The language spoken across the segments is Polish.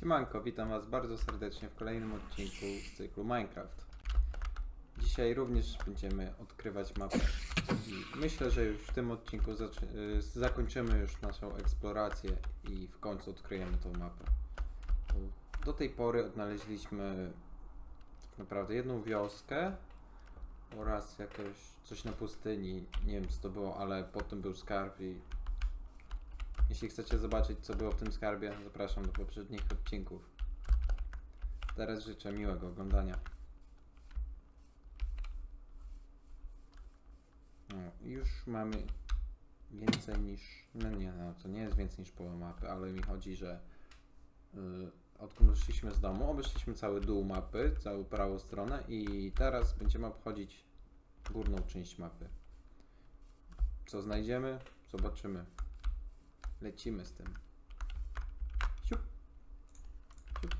Siemanko, witam Was bardzo serdecznie w kolejnym odcinku z cyklu Minecraft. Dzisiaj również będziemy odkrywać mapę. I myślę, że już w tym odcinku y, zakończymy już naszą eksplorację i w końcu odkryjemy tą mapę. Do tej pory odnaleźliśmy tak naprawdę jedną wioskę oraz jakieś coś na pustyni. Nie wiem co to było, ale potem był skarb i jeśli chcecie zobaczyć, co było w tym skarbie, zapraszam do poprzednich odcinków. Teraz życzę miłego oglądania. No, już mamy więcej niż. No nie, no to nie jest więcej niż połowa mapy, ale mi chodzi, że yy, odkąd wyszliśmy z domu, obeszliśmy cały dół mapy, całą prawą stronę i teraz będziemy obchodzić górną część mapy. Co znajdziemy? Zobaczymy. Lecimy z tym. Siup. Siup.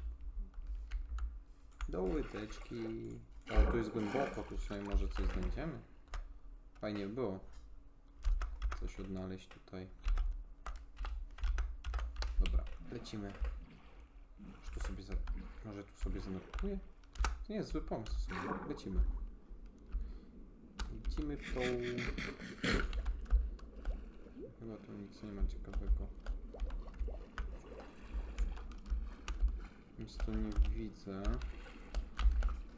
Do łydeczki. O, tu jest głęboko, tu przynajmniej może coś znajdziemy. Fajnie by było. Coś odnaleźć tutaj. Dobra, lecimy. Może tu sobie, za... może tu sobie zanotuję? To nie jest zły pomysł. Lecimy. Lecimy tą... Chyba tu nic nie ma ciekawego. Nic tu nie widzę.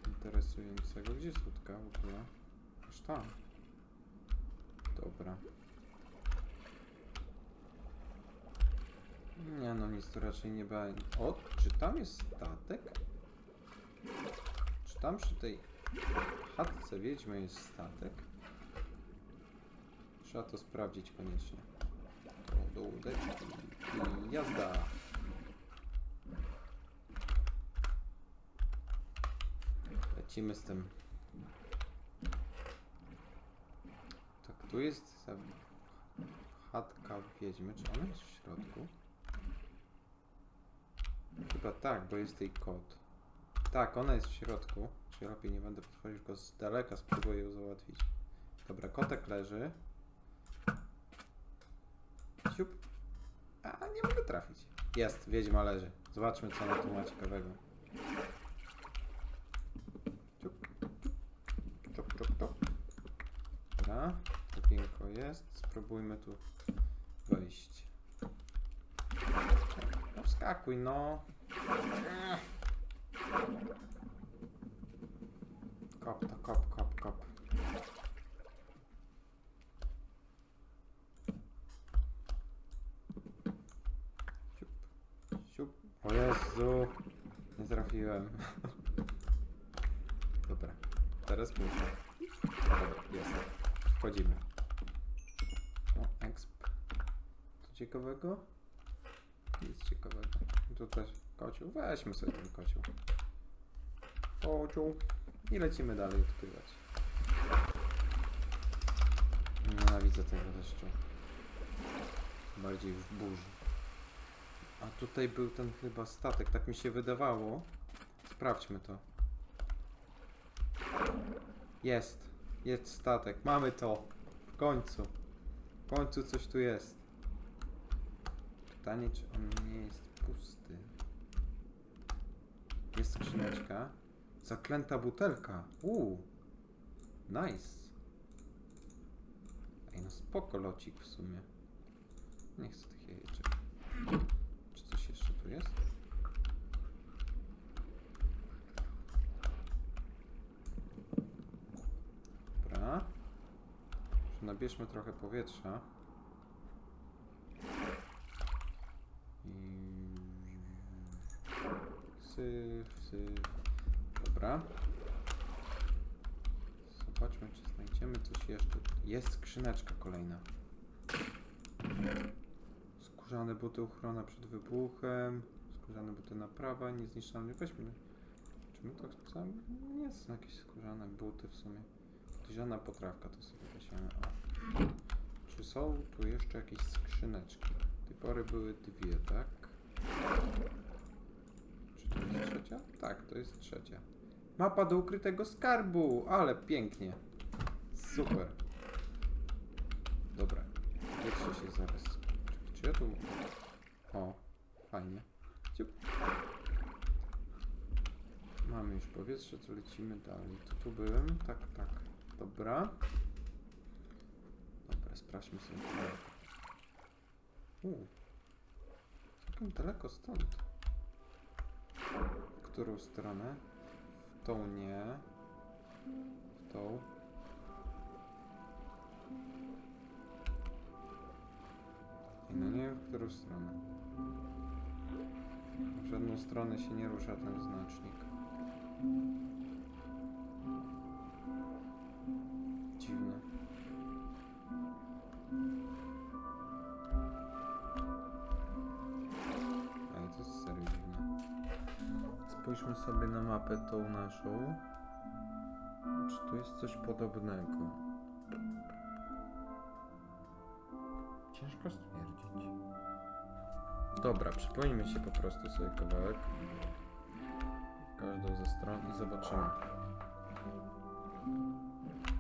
Interesującego. Gdzie jest łódka w ogóle? Aż tam. Dobra. Nie no, nic tu raczej nie będzie. O, czy tam jest statek? Czy tam przy tej chatce wiedźmy jest statek? Trzeba to sprawdzić koniecznie. To do łódeczki i jazda. Lecimy z tym. Tak, tu jest za- chatka wiedźmy. Czy ona jest w środku? Chyba tak, bo jest tej kod. Tak, ona jest w środku. Czy ja lepiej nie będę podchodził, tylko z daleka spróbuję ją załatwić. Dobra, kotek leży. Siup. A, nie mogę trafić. Jest, wiedźma leży. Zobaczmy, co ona tu ma ciekawego. Ciup, ciup, ciup, ciup. Dobra, okienko jest. Spróbujmy tu wejść. No wskakuj, no. Kop to, kop, kop, kop. Siup, siup. O Jezu, nie trafiłem. Dobra, teraz muszę. Dobra. Wchodzimy. O, exp. Co ciekawego? Nic ciekawego. Tu też kocioł. Weźmy sobie ten kocioł. Kocioł. I lecimy dalej odkrywać. Nienawidzę tego deszczu. Bardziej już burzy. A tutaj był ten chyba statek, tak mi się wydawało. Sprawdźmy to. Jest. Jest statek. Mamy to. W końcu. W końcu coś tu jest. Pytanie, czy on nie jest pusty. Jest skrzyneczka. Zaklęta butelka. Uuu. Nice. Ej, no spoko locik w sumie. Nie chcę tych jajeczek. Tu jest? Dobra. Nabierzmy trochę powietrza. I... Syf, syf. Dobra. Zobaczmy, czy znajdziemy coś jeszcze. Jest skrzyneczka kolejna. Skórzane buty ochrona przed wybuchem. Skórzane buty naprawa, niezniszczalny. Weźmy. Czy my to chcemy? Nie są jakieś skórzane buty w sumie. Podgrzana potrawka to sobie weźmiemy. Czy są tu jeszcze jakieś skrzyneczki? Do tej pory były dwie, tak? Czy to jest trzecia? Tak, to jest trzecia. Mapa do ukrytego skarbu, ale pięknie. Super. Dobra. Tu... O, fajnie. Ciup. już powietrze, to lecimy dalej. To tu byłem? Tak, tak. Dobra. Dobra, sprawdźmy sobie. U. Całkiem daleko stąd. W którą stronę? W tą nie. W tą. No nie w którą stronę. W żadną stronę się nie rusza ten znacznik. Dziwne. Ale to jest serio dziwne. Spójrzmy sobie na mapę tą naszą. Czy tu jest coś podobnego? Dobra, przypomnijmy się po prostu sobie kawałek. Każdą ze stron i zobaczymy.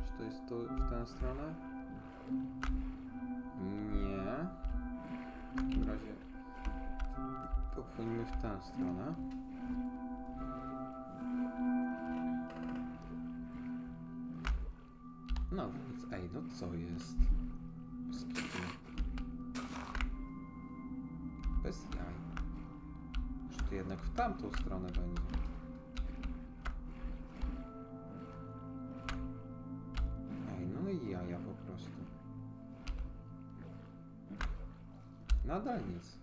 Czy to jest tu w tę stronę? Nie. W takim razie popłyńmy w tę stronę. No więc, ej, no co jest? Jednak w tamtą stronę będzie. Ej, no i jaja po prostu. Nadal nic.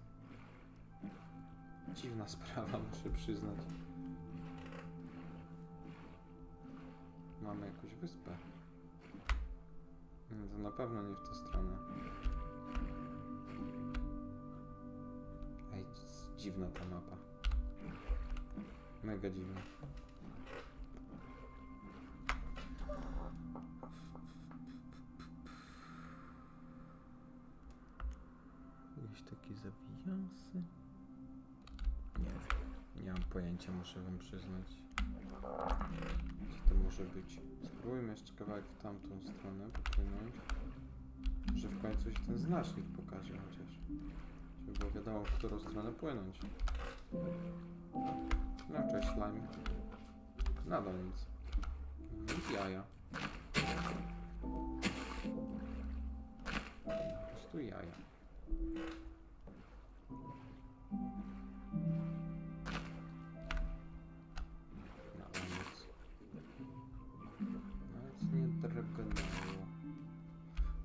Dziwna sprawa, muszę przyznać. Mamy jakąś wyspę. No to na pewno nie w tę stronę. Ej, dziwna ta mapa. Mega dziwna. Jakieś takie zawijasy? Nie wiem. Nie mam pojęcia, muszę wam przyznać. Gdzie to może być? Spróbujmy jeszcze kawałek w tamtą stronę popłynąć. Że w końcu się ten znacznik pokaże chociaż. Żeby było wiadomo, w którą stronę płynąć. No cześć slime. Nadal nic. Nic jaja. Po prostu jaja. Nadal nic. Nic nie drgnęło.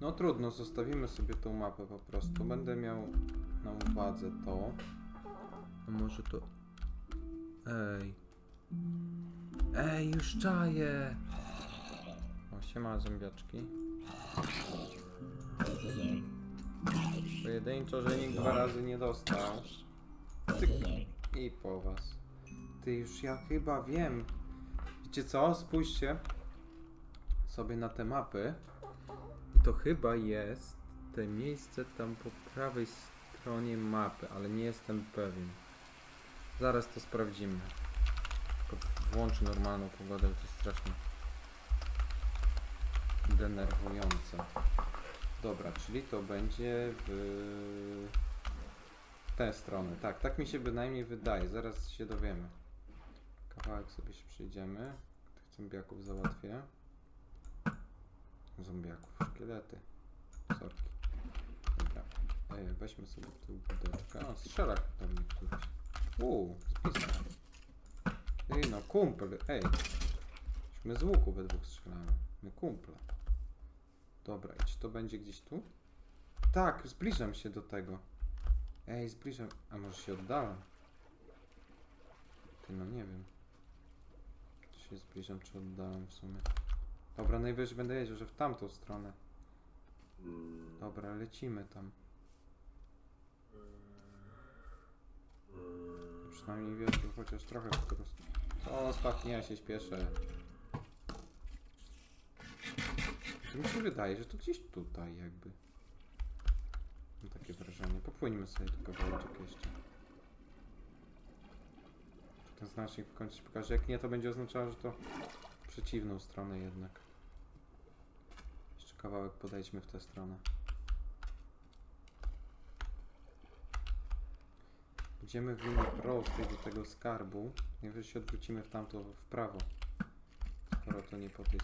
No trudno, zostawimy sobie tą mapę po prostu. Będę miał na uwadze to. A może to... Ej. Ej, już czaję! O, siema zębiaczki. Pojedynczo, że nikt dwa razy nie dostał. Tyk. I po was. Ty już ja chyba wiem. Wiecie co? Spójrzcie sobie na te mapy. I to chyba jest te miejsce tam po prawej stronie mapy, ale nie jestem pewien. Zaraz to sprawdzimy. Tylko włączę normalną pogodę, to jest strasznie denerwujące. Dobra, czyli to będzie w tę stronę. Tak, tak mi się bynajmniej wydaje. Zaraz się dowiemy. Kawałek sobie się przyjdziemy. Tych zombiaków załatwię. Zombiaków, szkielety. Sorki. Dobra. Ej, weźmy sobie tu budeczkę. O, strzela do mnie któryś. Uuu, bliska. Ej, no kumpel, ej. My z łuku we dwóch strzelamy. My kumple. Dobra, i czy to będzie gdzieś tu? Tak, zbliżam się do tego. Ej, zbliżam. A może się oddalam? Ty, no nie wiem. Czy się zbliżam, czy oddalam w sumie. Dobra, najwyżej będę wiedział, że w tamtą stronę. Dobra, lecimy tam. Przynajmniej wiesz, chociaż trochę w którą stronę. O, ostatnie, ja się śpieszę. Mi się wydaje, że to gdzieś tutaj jakby. Mam takie wrażenie. Popłyńmy sobie tu kawałeczek jeszcze. Ten znacznik w końcu się pokaże? Jak nie, to będzie oznaczało, że to przeciwną stronę jednak. Jeszcze kawałek podejdźmy w tę stronę. Idziemy w linii prostej do tego skarbu. Najwyżej się odwrócimy w tamto, w prawo. Skoro to nie po tej.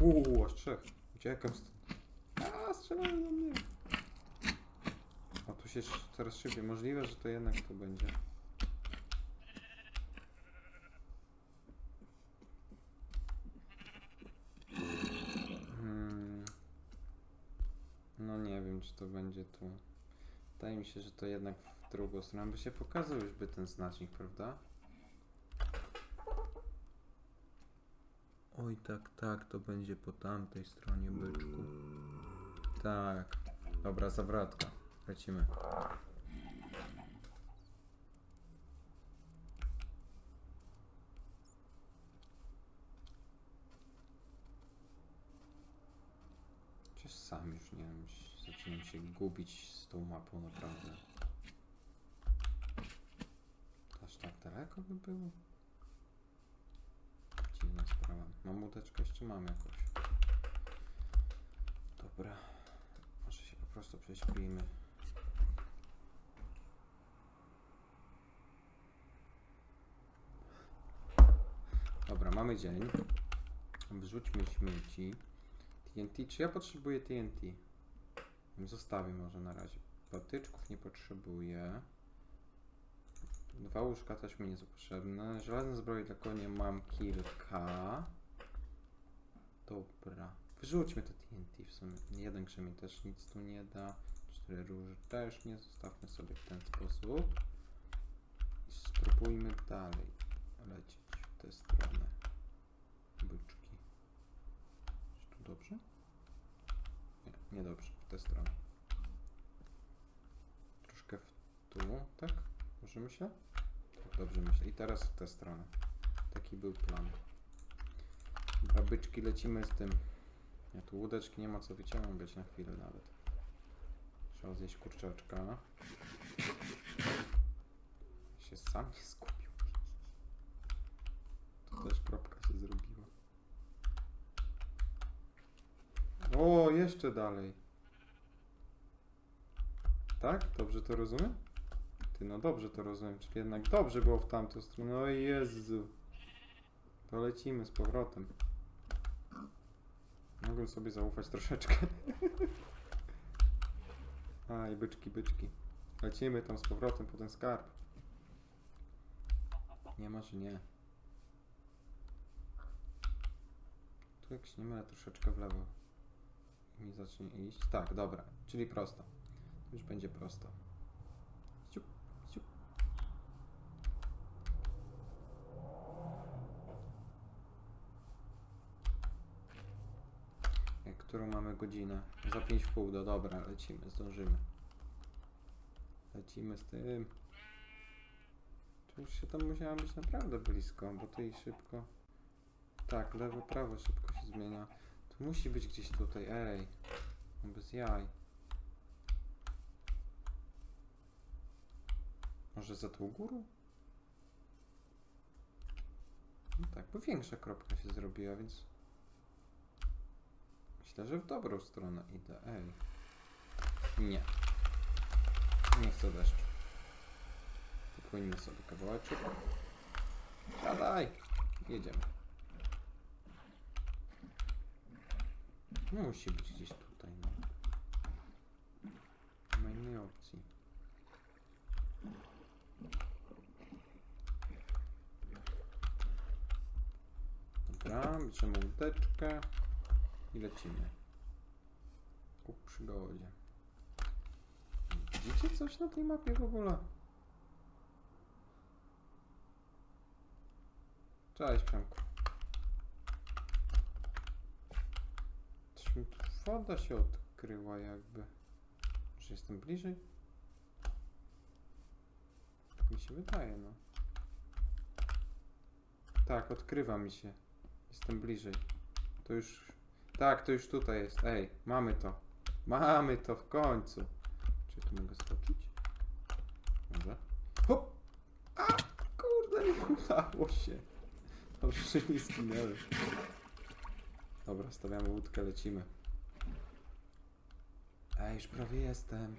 Uuu, aż trzech. Uciekam stąd. A, strzelają do mnie. O, tu się coraz szybciej. Możliwe, że to jednak to będzie. Hmm. No nie wiem, czy to będzie tu. Wydaje mi się, że to jednak w drugą stronę by się pokazał już by ten znacznik, prawda? Oj, tak, tak, to będzie po tamtej stronie byczku. Tak. Dobra, zawrotka. Lecimy. Przecież sam już nie wiem, zaczynam się gubić z tą mapą naprawdę. Aż tak daleko by było? Dziwna sprawa. Mam łódeczkę jeszcze mam jakąś. Dobra. Może się po prostu prześpijmy. Dobra, mamy dzień. Wrzućmy śmieci. TNT. Czy ja potrzebuję TNT? Zostawię może na razie. Patyczków nie potrzebuję. Dwa łóżka też mi nie są potrzebne. Żelazne zbroje dla konia mam kilka. Dobra. Wyrzućmy to TNT w sumie. Jeden krzemień też nic tu nie da. Cztery róże też nie. Zostawmy sobie w ten sposób. I spróbujmy dalej lecieć w tę stronę. Byczki. Czy tu dobrze? Nie, nie dobrze. W tę stronę. Troszkę w tu, tak? Dobrze myślę? Tak, dobrze myślę. I teraz w tę stronę. Taki był plan. Dobra, byczki, lecimy z tym. Ja tu łódeczki nie ma co wyciągać na chwilę nawet. Trzeba zjeść kurczaczka. Się sam nie skupił. Tu też kropka się zrobiła. O, jeszcze dalej. Tak? Dobrze to rozumiem? Ty, no dobrze to rozumiem, czyli jednak dobrze było w tamtą stronę. O Jezu. To lecimy z powrotem. Mogłem sobie zaufać troszeczkę. Aj, byczki, byczki. Lecimy tam z powrotem po ten skarb. Nie ma, że nie. Tu jak się nie mylę, troszeczkę w lewo. Mi zacznie iść. Tak, dobra. Czyli prosto. Już będzie prosto. Ciup, ciup. Jak którą mamy godzinę? Za 5 w pół do dobra, lecimy, zdążymy. Lecimy z tym. To już się tam musiała być naprawdę blisko, bo to i szybko. Tak, lewo, prawo szybko się zmienia. To musi być gdzieś tutaj, ej. No bez jaj. Może za tą górą? No tak, bo większa kropka się zrobiła, więc... Myślę, że w dobrą stronę idę. Ej. Nie. Nie chcę deszczu. Popłyniemy sobie kawałeczek. Siadaj! Jedziemy. Musi być gdzieś tutaj, no. Nie ma innej opcji. Dobra, bierzemy łódeczkę i lecimy. Ku przygodzie. Widzicie coś na tej mapie w ogóle? Cześć, Pianku. Coś mi tu woda się odkryła jakby. Czy jestem bliżej? Tak mi się wydaje, no. Tak, odkrywa mi się. Jestem bliżej. To już... Tak, to już tutaj jest. Ej, mamy to. Mamy to w końcu. Czy tu mogę skoczyć? Może? Hop! A! Kurde, nie udało się. Dobrze, nie zginęłem. Dobra, stawiamy łódkę, lecimy. Ej, już prawie jestem.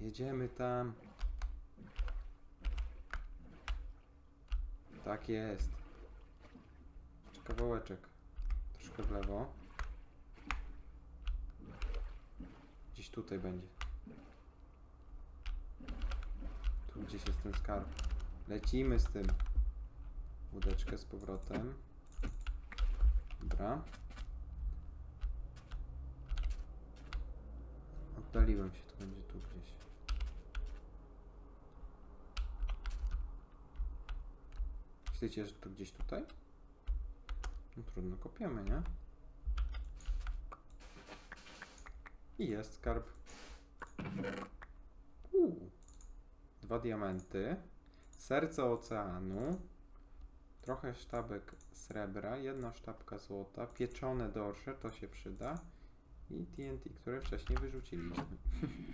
Jedziemy tam. Tak jest. Kawałeczek. Troszkę w lewo. Gdzieś tutaj będzie. Tu gdzieś jest ten skarb. Lecimy z tym. Łódeczkę z powrotem. Dobra. Oddaliłem się, to będzie tu gdzieś. Myślicie, że to gdzieś tutaj? No trudno, kopiemy, nie? I jest skarb. Uuu. Dwa diamenty. Serce oceanu. Trochę sztabek srebra. Jedna sztabka złota. Pieczone dorsze, to się przyda. I TNT, które wcześniej wyrzuciliśmy.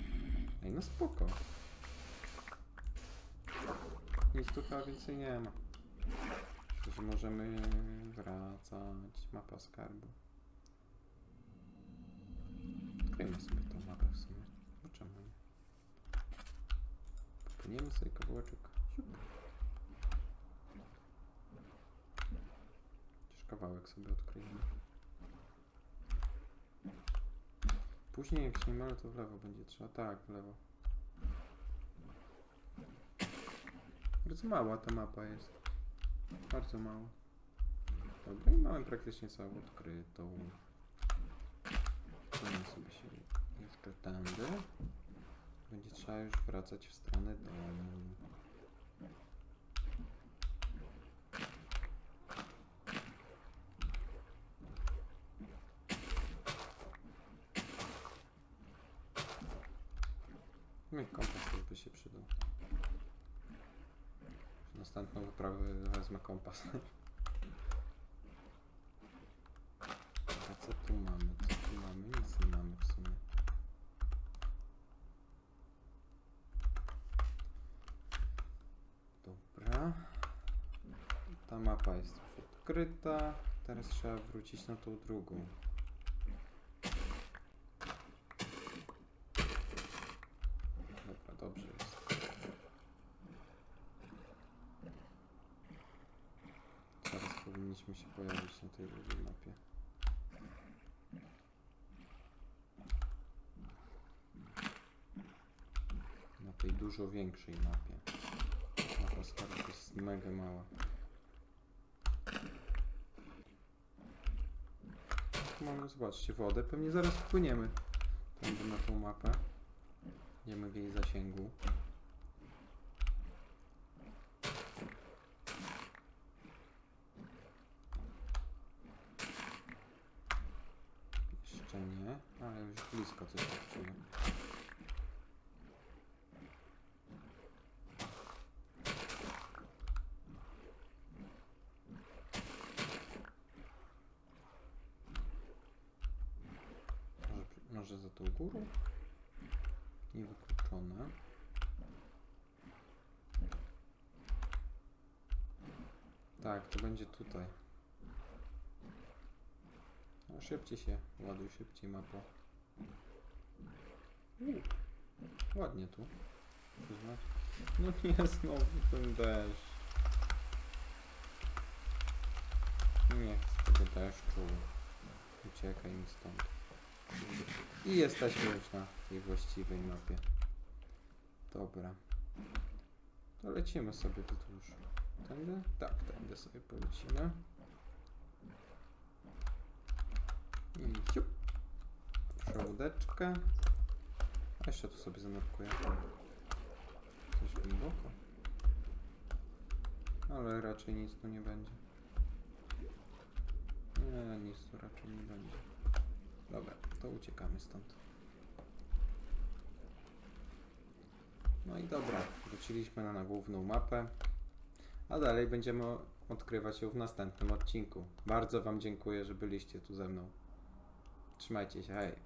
Ej, no spoko. Nic tu chyba więcej nie ma. Że możemy wracać. Mapa skarbu. Odkryjmy sobie tą mapę w sumie. No czemu nie? Popłyniemy sobie kawałeczek. Chociaż kawałek sobie odkryjemy. Później jak się nie mylę, to w lewo będzie trzeba. Tak, w lewo. Bardzo mała ta mapa jest. Bardzo mała. Dobra, i mamy praktycznie całą odkrytą. Przejdę sobie się jeszcze tędy. Będzie trzeba już wracać w stronę domu. No i kompas by się przydał. Następną wyprawę wezmę kompas. A co tu mamy? Co tu mamy? Nic nie mamy w sumie. Dobra. Ta mapa jest już odkryta. Teraz trzeba wrócić na tą drugą. Dobra, dobrze jest. Zaraz powinniśmy się pojawić na tej drugiej mapie. Na tej dużo większej mapie. Mapa skarbów jest mega mała. Mamy, zobaczcie, wodę. Pewnie zaraz wpłyniemy tam na tą mapę. Idziemy w jej zasięgu. Jeszcze nie, ale już blisko coś tak czuję. Może, może za tą górą? Niewykluczone. Tak, to będzie tutaj. No szybciej się, ładuj szybciej mapo. Ładnie tu. No nie, znowu ten deszcz. Nie chcę tego deszczu. Uciekaj mi stąd. I jesteśmy już na tej właściwej mapie. Dobra. To lecimy sobie wzdłuż. Tędy? Tak, tędy sobie polecimy. I ciup. Żołdeczkę. A jeszcze tu sobie zanurkuję. Coś głęboko. Ale raczej nic tu nie będzie. Nie, nic tu raczej nie będzie. Dobra, to uciekamy stąd. No i dobra, wróciliśmy na, na główną mapę. A dalej będziemy odkrywać ją w następnym odcinku. Bardzo Wam dziękuję, że byliście tu ze mną. Trzymajcie się, hej!